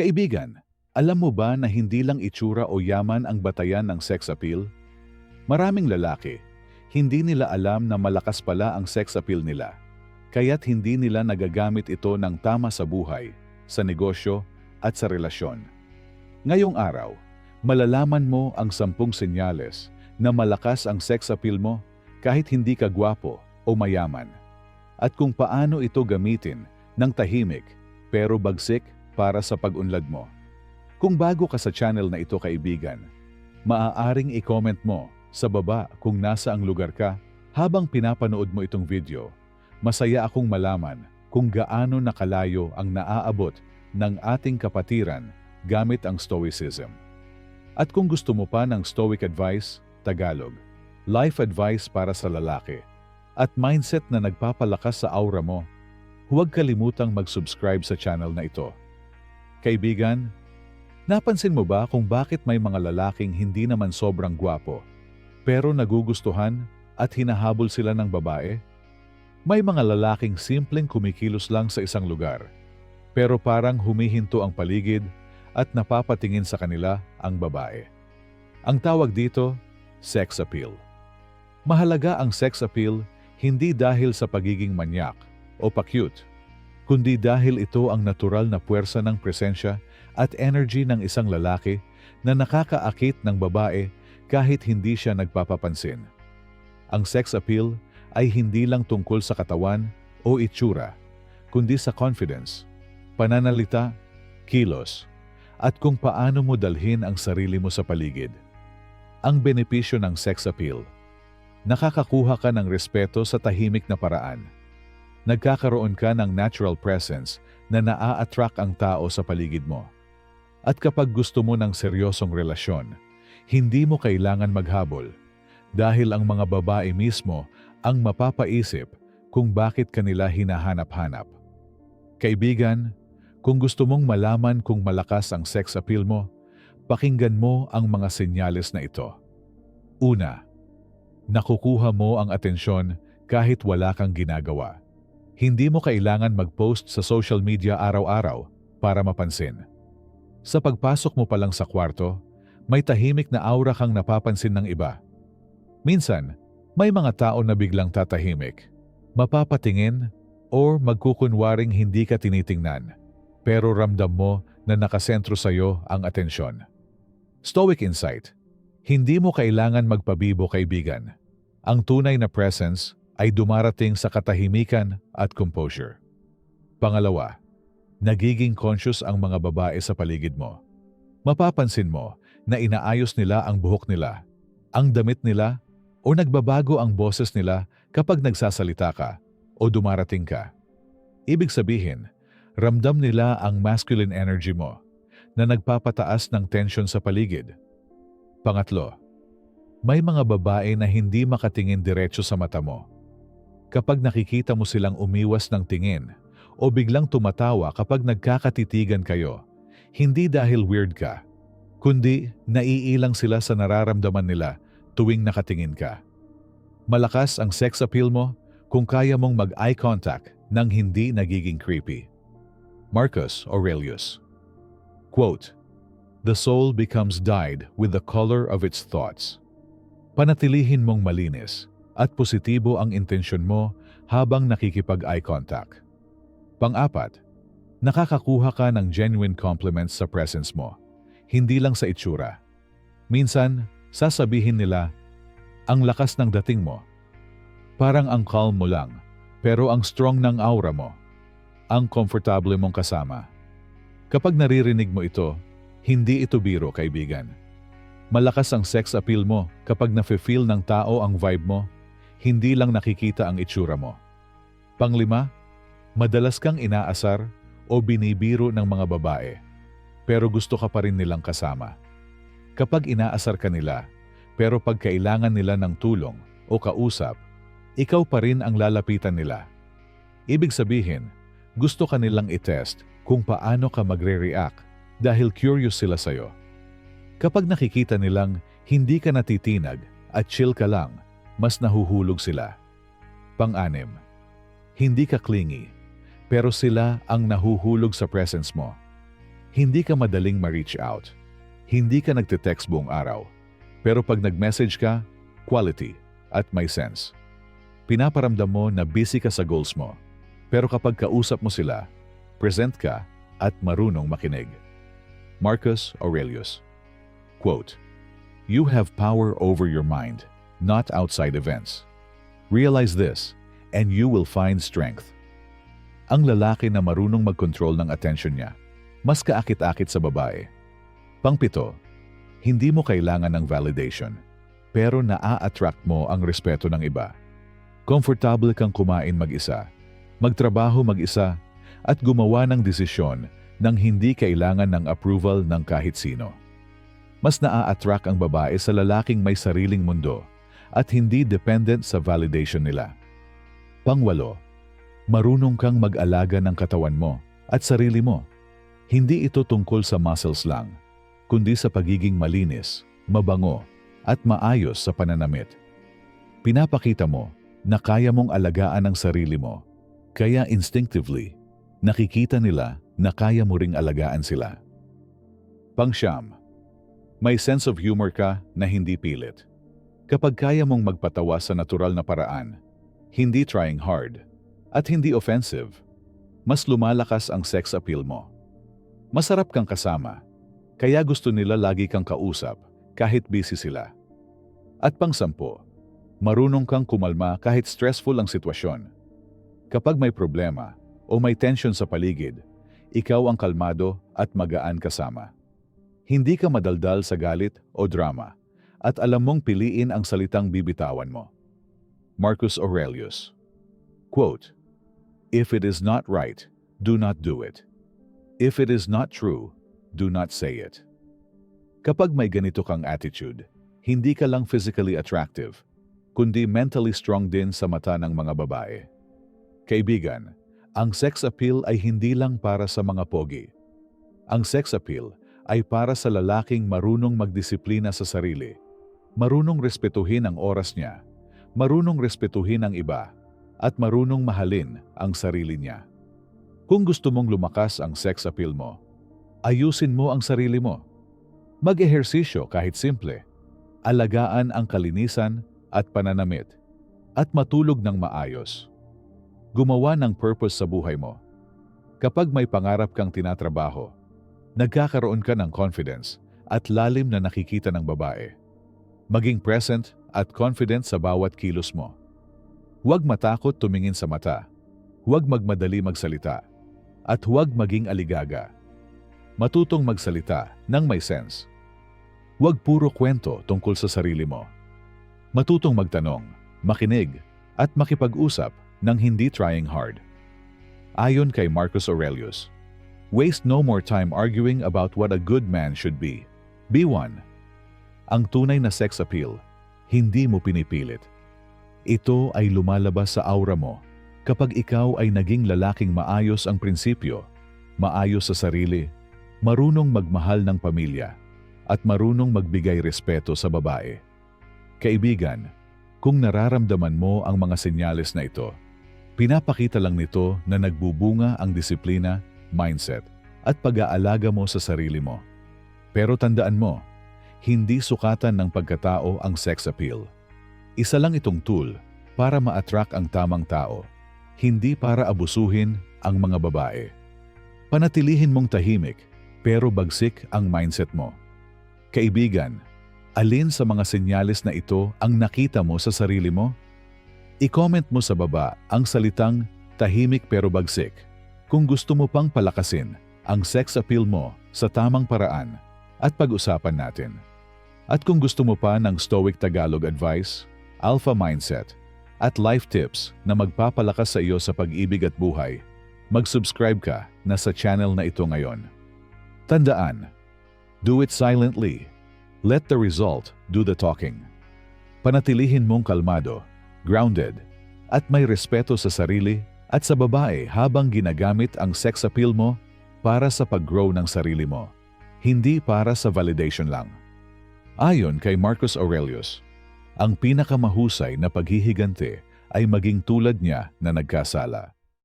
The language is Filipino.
Kaibigan, alam mo ba na hindi lang itsura o yaman ang batayan ng sex appeal? Maraming lalaki, hindi nila alam na malakas pala ang sex appeal nila. Kaya't hindi nila nagagamit ito ng tama sa buhay, sa negosyo, at sa relasyon. Ngayong araw, malalaman mo ang sampung senyales na malakas ang sex appeal mo kahit hindi ka gwapo o mayaman. At kung paano ito gamitin ng tahimik pero bagsik para sa pag-unlad mo. Kung bago ka sa channel na ito kaibigan, maaaring i-comment mo sa baba kung nasa ang lugar ka habang pinapanood mo itong video. Masaya akong malaman kung gaano nakalayo ang naaabot ng ating kapatiran gamit ang Stoicism. At kung gusto mo pa ng Stoic Advice, Tagalog, life advice para sa lalaki, at mindset na nagpapalakas sa aura mo, huwag kalimutang mag-subscribe sa channel na ito. Kaibigan, napansin mo ba kung bakit may mga lalaking hindi naman sobrang gwapo, pero nagugustuhan at hinahabol sila ng babae? May mga lalaking simpleng kumikilos lang sa isang lugar, pero parang humihinto ang paligid at napapatingin sa kanila ang babae. Ang tawag dito, sex appeal. Mahalaga ang sex appeal hindi dahil sa pagiging manyak o pa-cute, kundi dahil ito ang natural na puwersa ng presensya at energy ng isang lalaki na nakakaakit ng babae kahit hindi siya nagpapapansin. Ang sex appeal ay hindi lang tungkol sa katawan o itsura, kundi sa confidence, pananalita, kilos, at kung paano mo dalhin ang sarili mo sa paligid. Ang benepisyo ng sex appeal. Nakakakuha ka ng respeto sa tahimik na paraan nagkakaroon ka ng natural presence na naa-attract ang tao sa paligid mo. At kapag gusto mo ng seryosong relasyon, hindi mo kailangan maghabol dahil ang mga babae mismo ang mapapaisip kung bakit kanila hinahanap-hanap. Kaibigan, kung gusto mong malaman kung malakas ang sex appeal mo, pakinggan mo ang mga senyales na ito. Una, nakukuha mo ang atensyon kahit wala kang ginagawa. Hindi mo kailangan mag-post sa social media araw-araw para mapansin. Sa pagpasok mo pa lang sa kwarto, may tahimik na aura kang napapansin ng iba. Minsan, may mga tao na biglang tatahimik, mapapatingin, or magkukunwaring hindi ka tinitingnan, pero ramdam mo na nakasentro sa iyo ang atensyon. Stoic Insight Hindi mo kailangan magpabibo kaibigan. Ang tunay na presence ay dumarating sa katahimikan at composure. Pangalawa, nagiging conscious ang mga babae sa paligid mo. Mapapansin mo na inaayos nila ang buhok nila, ang damit nila, o nagbabago ang boses nila kapag nagsasalita ka o dumarating ka. Ibig sabihin, ramdam nila ang masculine energy mo na nagpapataas ng tension sa paligid. Pangatlo, may mga babae na hindi makatingin diretso sa mata mo kapag nakikita mo silang umiwas ng tingin o biglang tumatawa kapag nagkakatitigan kayo, hindi dahil weird ka, kundi naiilang sila sa nararamdaman nila tuwing nakatingin ka. Malakas ang sex appeal mo kung kaya mong mag-eye contact nang hindi nagiging creepy. Marcus Aurelius Quote, The soul becomes dyed with the color of its thoughts. Panatilihin mong malinis at positibo ang intensyon mo habang nakikipag-eye contact. Pang-apat, nakakakuha ka ng genuine compliments sa presence mo, hindi lang sa itsura. Minsan, sasabihin nila, ang lakas ng dating mo. Parang ang calm mo lang, pero ang strong ng aura mo. Ang comfortable mong kasama. Kapag naririnig mo ito, hindi ito biro, kaibigan. Malakas ang sex appeal mo kapag nafe-feel ng tao ang vibe mo hindi lang nakikita ang itsura mo. Panglima, madalas kang inaasar o binibiro ng mga babae, pero gusto ka pa rin nilang kasama. Kapag inaasar ka nila, pero pag kailangan nila ng tulong o kausap, ikaw pa rin ang lalapitan nila. Ibig sabihin, gusto ka nilang itest kung paano ka magre-react dahil curious sila sa'yo. Kapag nakikita nilang hindi ka natitinag at chill ka lang, mas nahuhulog sila. Pang-anim, hindi ka clingy, pero sila ang nahuhulog sa presence mo. Hindi ka madaling ma-reach out. Hindi ka nagte-text buong araw. Pero pag nag-message ka, quality at may sense. Pinaparamdam mo na busy ka sa goals mo. Pero kapag kausap mo sila, present ka at marunong makinig. Marcus Aurelius Quote, You have power over your mind, not outside events. Realize this, and you will find strength. Ang lalaki na marunong mag-control ng attention niya, mas kaakit-akit sa babae. Pangpito, hindi mo kailangan ng validation, pero naa-attract mo ang respeto ng iba. Comfortable kang kumain mag-isa, magtrabaho mag-isa, at gumawa ng desisyon nang hindi kailangan ng approval ng kahit sino. Mas naa-attract ang babae sa lalaking may sariling mundo at hindi dependent sa validation nila. Pangwalo, marunong kang mag-alaga ng katawan mo at sarili mo. Hindi ito tungkol sa muscles lang, kundi sa pagiging malinis, mabango, at maayos sa pananamit. Pinapakita mo na kaya mong alagaan ang sarili mo, kaya instinctively, nakikita nila na kaya mo ring alagaan sila. Pangsyam, may sense of humor ka na hindi pilit. Kapag kaya mong magpatawa sa natural na paraan, hindi trying hard, at hindi offensive, mas lumalakas ang sex appeal mo. Masarap kang kasama, kaya gusto nila lagi kang kausap kahit busy sila. At pangsampo, marunong kang kumalma kahit stressful ang sitwasyon. Kapag may problema o may tension sa paligid, ikaw ang kalmado at magaan kasama. Hindi ka madaldal sa galit o drama at alam mong piliin ang salitang bibitawan mo. Marcus Aurelius Quote, If it is not right, do not do it. If it is not true, do not say it. Kapag may ganito kang attitude, hindi ka lang physically attractive, kundi mentally strong din sa mata ng mga babae. Kaibigan, ang sex appeal ay hindi lang para sa mga pogi. Ang sex appeal ay para sa lalaking marunong magdisiplina sa sarili, marunong respetuhin ang oras niya, marunong respetuhin ang iba, at marunong mahalin ang sarili niya. Kung gusto mong lumakas ang sex appeal mo, ayusin mo ang sarili mo. Mag-ehersisyo kahit simple. Alagaan ang kalinisan at pananamit. At matulog ng maayos. Gumawa ng purpose sa buhay mo. Kapag may pangarap kang tinatrabaho, nagkakaroon ka ng confidence at lalim na nakikita ng babae. Maging present at confident sa bawat kilos mo. Huwag matakot tumingin sa mata. Huwag magmadali magsalita at huwag maging aligaga. Matutong magsalita ng may sense. Huwag puro kwento tungkol sa sarili mo. Matutong magtanong, makinig, at makipag-usap ng hindi trying hard. Ayon kay Marcus Aurelius, Waste no more time arguing about what a good man should be. Be one. Ang tunay na sex appeal, hindi mo pinipilit. Ito ay lumalabas sa aura mo kapag ikaw ay naging lalaking maayos ang prinsipyo, maayos sa sarili, marunong magmahal ng pamilya, at marunong magbigay respeto sa babae. Kaibigan, kung nararamdaman mo ang mga senyales na ito, pinapakita lang nito na nagbubunga ang disiplina, mindset, at pag-aalaga mo sa sarili mo. Pero tandaan mo, hindi sukatan ng pagkatao ang sex appeal. Isa lang itong tool para ma-attract ang tamang tao hindi para abusuhin ang mga babae. Panatilihin mong tahimik, pero bagsik ang mindset mo. Kaibigan, alin sa mga senyales na ito ang nakita mo sa sarili mo? I-comment mo sa baba ang salitang tahimik pero bagsik kung gusto mo pang palakasin ang sex appeal mo sa tamang paraan at pag-usapan natin. At kung gusto mo pa ng Stoic Tagalog advice, Alpha Mindset, at life tips na magpapalakas sa iyo sa pag-ibig at buhay, mag-subscribe ka na sa channel na ito ngayon. Tandaan, do it silently. Let the result do the talking. Panatilihin mong kalmado, grounded, at may respeto sa sarili at sa babae habang ginagamit ang sex appeal mo para sa pag-grow ng sarili mo, hindi para sa validation lang. Ayon kay Marcus Aurelius, ang pinakamahusay na paghihigante ay maging tulad niya na nagkasala.